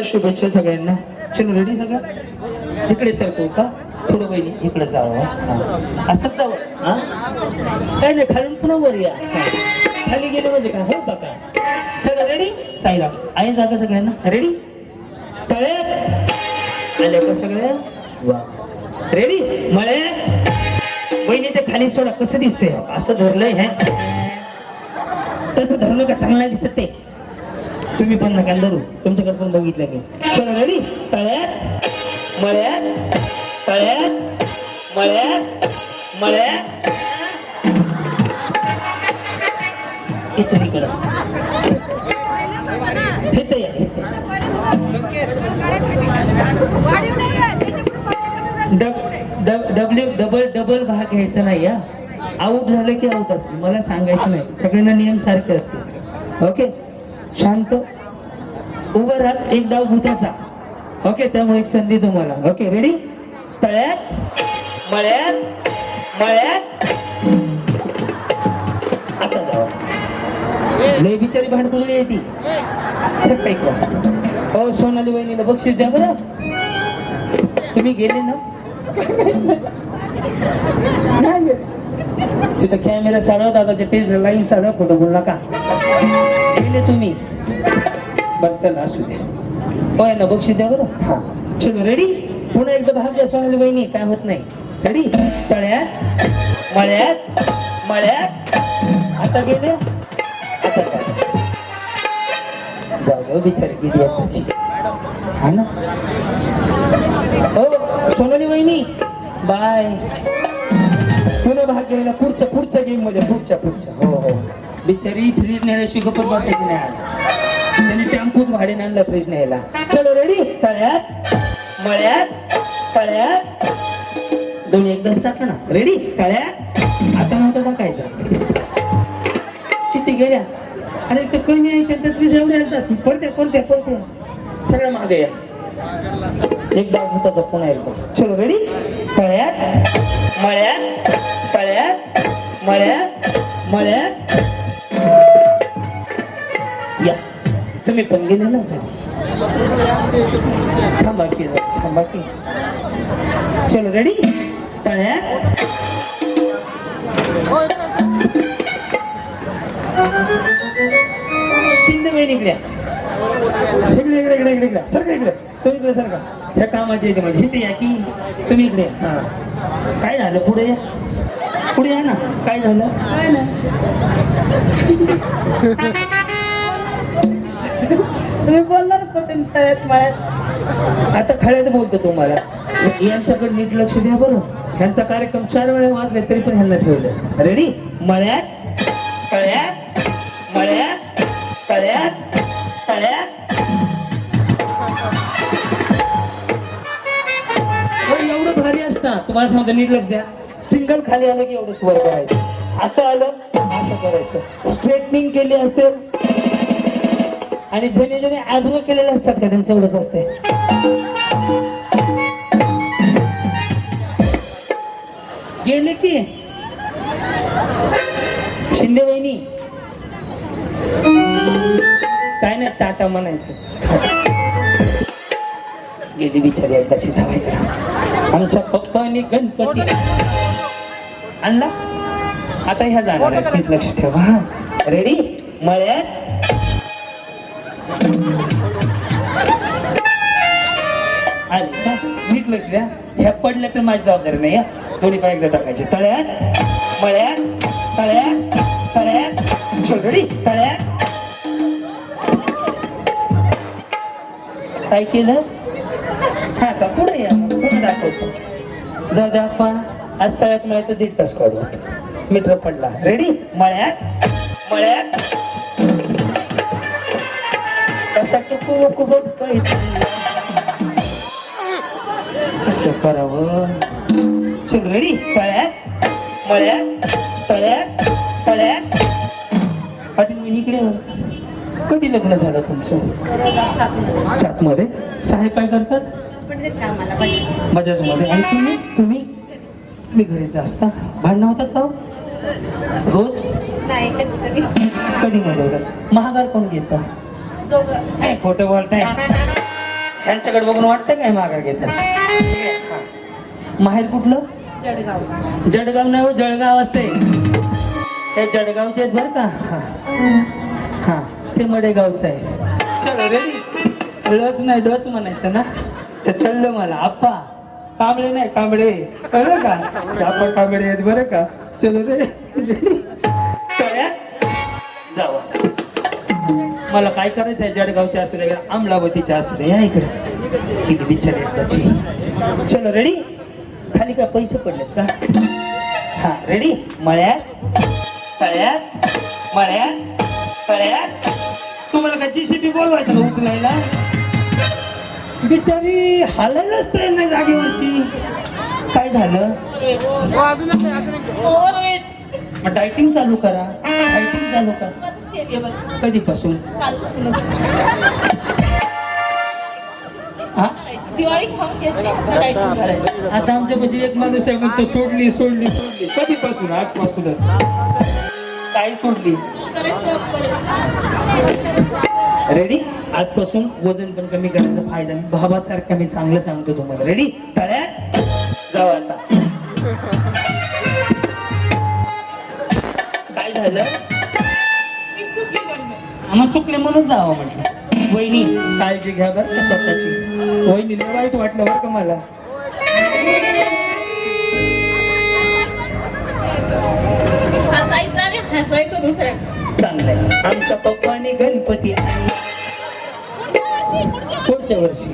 दिवाळीच्या शुभेच्छा सगळ्यांना. चलो रेडी सगळं? इकडे सरकू का? थोडं बहिणी इकडे जावं असंच जावं हा? काय नाही खालून पुन्हा वर या. खाली गेलं म्हणजे काय? हो का काय चलो रेडी साईराम आहे जागा सगळ्यांना? रेडी तळे आल्या का सगळ्या? वा. रेडी मळे बहिणी ते खाली सोडा. कसं दिसतंय? असं धरलंय हे? तसं धरलं का चांगलं नाही दिसत ते तुम्ही पण नका धरू. तुमच्याकडे पण बघितलं मी. चला रेडी तळ्यात मळ्यात तळ्यात मळ्यात मळ्यात. येतो इकडं. या डब डब डब्ल्यू डबल डबल भाग घ्यायचा नाही या. आऊट झालं की आऊट असं मला सांगायचं नाही. सगळ्यांना नियम सारखे असते ओके शांत. उभं राहत एक डाव भूताचा. ओके त्यामुळे एक संधी तुम्हाला. ओके रेडी तळ्यात मळ्यात मळ्यात. आता जावा. लय बिचारी भांडकुदळी आहे ती. इकडं हो सोनाली वहिनीला बक्षीस द्या बरं. तुम्ही गेले ना? नाही. तिथं कॅमेरा चालव दादाच्या पेजला लाईन चालव फोटो बोल नका. गेले तुम्ही? बरं चला असू द्या पहिला बक्षीस द्या बरं. हा. चलो रेडी पुन्हा एकदा भाग द्या सोनाली बहिणी काय होत नाही. रेडी तळ्यात मळ्यात मळ्यात. आता गेले? आता जाऊ जाऊ दे बिचारी गेली आताची हा ना? हो सोनाली बहिणी. बाय. पुन्हा भाग घ्यायला पुढच्या पुढच्या गेममध्ये पुढच्या पुढच्या. हो हो. बिचारी फ्रीज नेण्याशिवाय गपच बसायची नाही आज. त्यांनी टॅम्पोच भाडे आणला फ्रीज न्यायला. चलो रेडी तळ्यात मळ्यात तळ्यात. दोन्ही एकदाच टाका ना. रेडी तळ्यात. आता नव्हतं टाकायचं. किती गेल्या? अरे ते कमी आहे त्याच्यात फ्रीज एवढे आलतास पडत्या पडत्या पडत्या. सगळ्या मागे या. एक डाव भूताचा पुन्हा एकदा. चलो रेडी तळ्यात मळ्यात तळ्यात मळ्यात मळ्यात. तुम्ही पण गेले ना जा थांबा की थांबा की चलो रेडी तळ्यात? शिंदे बहीण इकडे इकडे इकडे इकडे इकडे इकडे. सर इकडे. तुम्ही इकडे सर का ह्या कामाचे इथे म्हणजे इथे या की. तुम्ही इकडे. हा. काय झालं? पुढे या. पुढे या ना. काय झालं? तुम्ही बोलणार होते तळ्यात मळ्यात. आता खळ्यात बोलतो तुम्हाला. यांच्याकडे नीट लक्ष द्या बरं. ह्यांचा कार्यक्रम चार वेळा वाचले तरी पण ह्यांना ठेवलं रेडी मळ्यात तळ्यात मळ्यात तळ्यात तळ्यात. हो, एवढं भारी असतं. तुम्हाला सांगतो नीट लक्ष द्या. सिंगल खाली आलं की एवढंच वर करायचं असं आलं असं करायचं. स्ट्रेटनिंग केली असेल आणि ज्याने ज्याने आयब्रो केलेले असतात का त्यांचं एवढंच असते गेले की? शिंदे वहिनी काय नाही टाटा म्हणायचं. गेली बिचारी एकदाची जावायकडे आमच्या पप्पानी गणपती. आणला? आता ह्या जाणार आहेत. लक्ष ठेवा रेडी मळ्यात? आले का? नीट लक्ष द्या. ह्या पडल्या तर माझी जबाबदारी नाही या दोन्ही पाय एकदा टाकायचे. तळ्यात मळ्यात तळ्यात तळ्यात छोटडी तळ्यात काय केलं? हा का? पुढे या. पुढे दाखवतो. जाऊ द्या आप्पा. आज तळ्यात मळ्यात दीड तास काढू मीटर पडला. रेडी मळ्यात मळ्यात. कसा टुकू वकू बघ कसं करावं. चल रेडी तळ्यात मळ्यात तळ्यात तळ्यात पाटील मी इकडे. कधी लग्न झालं तुमचं? सात मध्ये साहेब काय करतात? पण देत आम्हाला पाहिजे बजाजमध्ये आणि तुम्ही? तुम्ही? मी घरीच असता भांडणं होतात का हो? रोज? कधी मध्ये होतात? महागार कोण घेतं? दोघं. काय खोटं बोलताय. ह्यांच्याकडे बघून वाटतं काय माघार घेत माहेर कुठलं? जळगाव. जळगाव नाही हो जळगाव असते. हे जळगावचे आहेत बरं का. हा. हा ते मडेगावचं आहे. चलो रेडी लच नाही डोच म्हणायचं ना. ते कळलं मला. आप्पा. कांबळे नाही कांबळे. कळलं का? आप्पा कांबळे आहेत बरं का? चलो रे. जावा. मला काय करायचं आहे जळगावचे असू दे अमलावतीचे असू दे या इकडे. किती बिचारी एकदाची चलो रेडी खाली काय पैसे पडलेत का? हा रेडी मळ्यात? तळ्यात? मळ्यात? तळ्यात? तुम्हाला काय जीसीपी बोलवायचं का उचलायला? बिचारी हालायलाच तयार नाही जागेवरची. काय झालं? ओव्हरवेट मग डायटिंग चालू करा. डायटिंग चालू करा. कधीपासून? हा? आता आता आमच्यापाशी एक माणूस आहे म्हणतो सोडली सोडली सोडली. कधीपासून? आजपासूनच. काय सोडली. रेडी आजपासून वजन पण कमी करायचा फायदा. मी भावासारखा मी चांगलं सांगतो तुम्हाला. रेडी तळ्यात? जाऊ आता. झालं. चुकली. आम्हाला म्हणून जावं म्हटलं. वहिनी काळजी घ्या बरं का स्वतःची. वहिनीला वाईट वाटलं बरं का मला? चांगलंय. आमच्या पप्पाने गणपती पुढच्या वर्षी.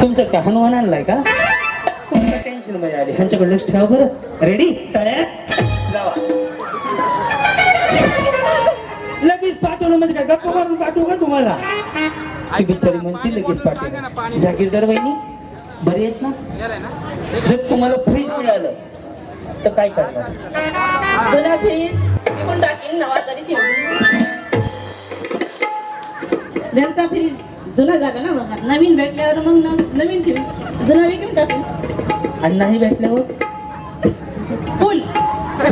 तुमच्यात काय हनुमान आणलाय का? टेन्शनमध्ये आली. ह्यांच्याकडे लक्ष ठेवा बरं. रेडी तळ्यात लगेच पाठवलं म्हणजे काय? गप्पा मारून पाठवू का तुम्हाला? ती बिचारी म्हणते लगेच पाठवलं जागीरदार वहिनी बरे आहेत ना? जर तुम्हाला फ्रीज मिळालं तर काय करणार? जुना फ्रीज विकून टाकीन नवा तरी ठेवून. घरचा फ्रीज जुना जागा ना मग नवीन भेटल्यावर मग नवीन ठेवून जुना विकून टाकीन. अण्णाही भेटल्यावर? फुल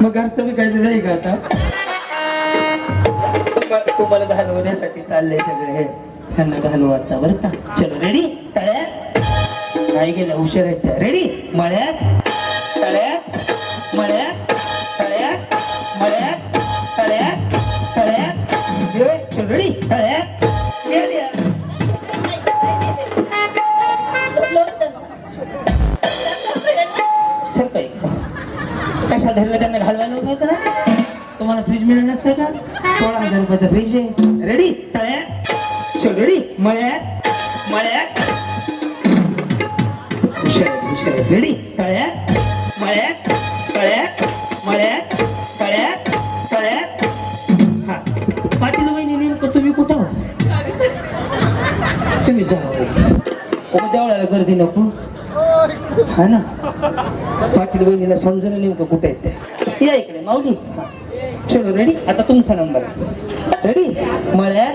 मग घरचं विकायचं नाही का आता? तुम्हाला घालवण्यासाठी चाललंय सगळे हे. ह्यांना घालू आता बरं का? चलो रेडी तळ्यात? नाही गेलं हुशार आहेत त्या. रेडी मळ्यात? तळ्यात? मळ्यात? तळ्यात? मळ्यात? तळ्यात? तळ्यात? चलो रेडी तळ्यात? सर काही कशा धरलं त्यांना? घालवायला होतं ना तुम्हाला फ्रीज मिळत नसतं का? सोळा हजार रुपयाचा फ्रीज आहे. रेडी तळ्यात? चल रेडी मळ्यात? मळ्यात? हुशार हुशार. रेडी तळ्यात? मळ्यात? तळ्यात? मळ्यात? तळ्यात? तळ्यात? हा. पाटील वहिनी नेमकं तुम्ही कुठं? तुम्ही जा देवळाला गर्दी नको. हा ना? पाटील वहिनीला समजणं नेमकं कुठे आहे ते या इकडे माऊली. चलो रेडी आता तुमचा नंबर रेडी मळ्यात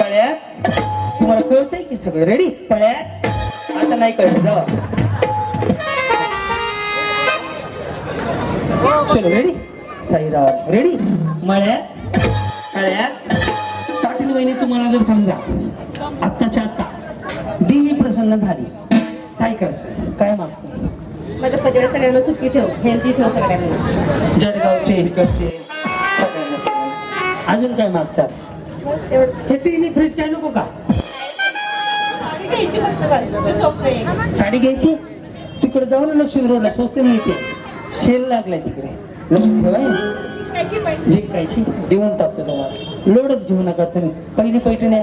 तळ्यात तुम्हाला कळतंय की सगळं रेडी तळ्यात? आता नाही कळत जावा. चलो रेडी साईराम रेडी मळ्यात तळ्यात पाटील वहिनी तुम्हाला जर समजा आत्ताच्या आत्ता देवी प्रसन्न झाली काय करायचं? काय मागचं? माझ्या परिवार सगळ्यांना सुखी ठेव हेल्दी ठेव सगळ्यांना. जळगावचे इकडचे अजून काय मागतात एवढं हे टीव्ही फ्रीज काय नको का? साडी घ्यायची तिकडे जाऊ ना लक्ष्मी रोडला स्वस्त मिळते शेल लागलाय तिकडे. लक्ष ठेवा जिंकायची देऊन टाकतो तुम्हाला. लोडच घेऊ नका तुम्ही. पहिली पैठणी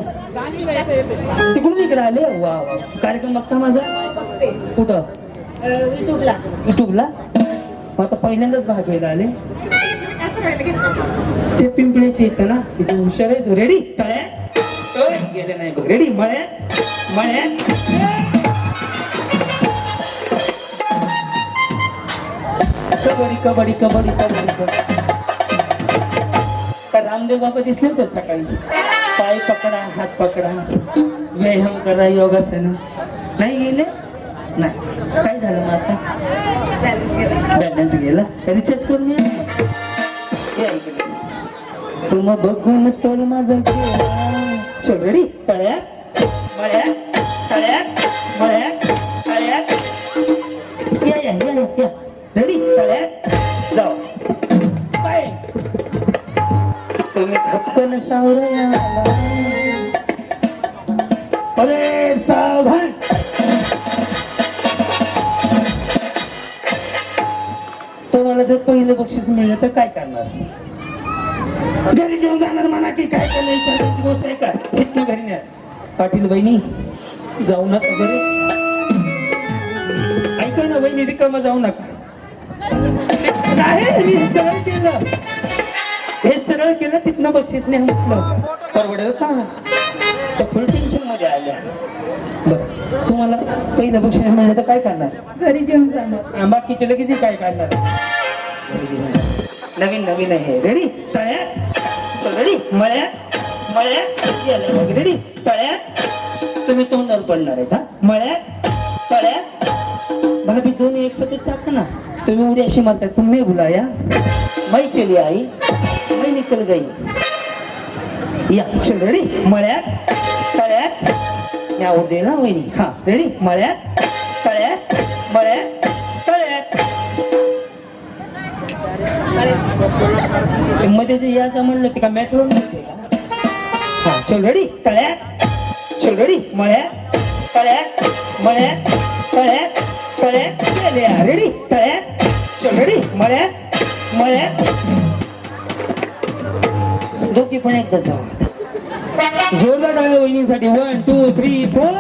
तिकडून इकडे आले? वा वा. कार्यक्रम बघता माझा? बघते. कुठं? युट्यूबला युट्यूबला मग आता पहिल्यांदाच भाग घ्यायला आले. ते पिंपळेचे येतं ना किती हुशार आहे तू रेडी तळ्यात ओय, गेले नाही बघ. रेडी मळ्यात मळ्यात कबड्डी कबड्डी कबड्डी कबड्डी कबड्डी. रामदेव बाबा दिसले होते सकाळी. पाय पकडा हात पकडा. व्यायाम करा योगासन. नाही गेले? नाही. काय झालं मग आता? बॅलन्स बॅलन्स गेला. रिचार्ज करून तुम बघून तोल माझा गेला चल रेडी तळ्यात. मळ्यात तळ्यात मळ्यात तळ्यात. या या या या. या रेडी? तळ्यात. जाऊ. बाय तुम्ही धपकन सावरया अरे सावधान. तुम्हाला जर पहिलं बक्षीस मिळलं तर काय करणार? घरी घेऊन जाणार म्हणा की काय केलं गोष्ट आहे का? इथनं घरी न्या पाटील बहिणी जाऊ नका बरे ऐका ना बहिणी रिकामा जाऊ नका. नाही मी सरळ केलं. हे सरळ केलं तिथनं बक्षीस नाही म्हटलं. परवडेल का? तर फुल टेन्शनमध्ये आल्या. बरं तुम्हाला पहिलं बक्षीस मिळलं तर काय करणार? घरी घेऊन जाणार. हा, बाकीचे लगेच हे काय काढणार नवीन नवीन आहे. रेडी तळ्यात? चल रेडी मळ्यात? मळ्यात? रेडी तळ्यात? तुम्ही तोंडावर पडणार आहे का मळ्यात? तळ्यात? भाभी दोन्ही एक सतत टाक ना. तुम्ही उडी अशी मारताय तुम्ही बुलाया मै चली आई. मै निकल गई. या चल रेडी मळ्यात? तळ्यात? या आवड ना वहिनी. हा रेडी मळ्यात? ते मध्ये जे याचं म्हणलं ते का मेट्रो चलडी तळ्यात चलडी रेडी मळ्यात तळ्यात मळ्यात तळ्यात तळ्यात गेल्या रेडी तळ्यात चलडी रेडी मळ्यात मळ्यात दोघी पण एकदा जाऊ जोरदार टाळ्या वहिनीसाठी. One two three four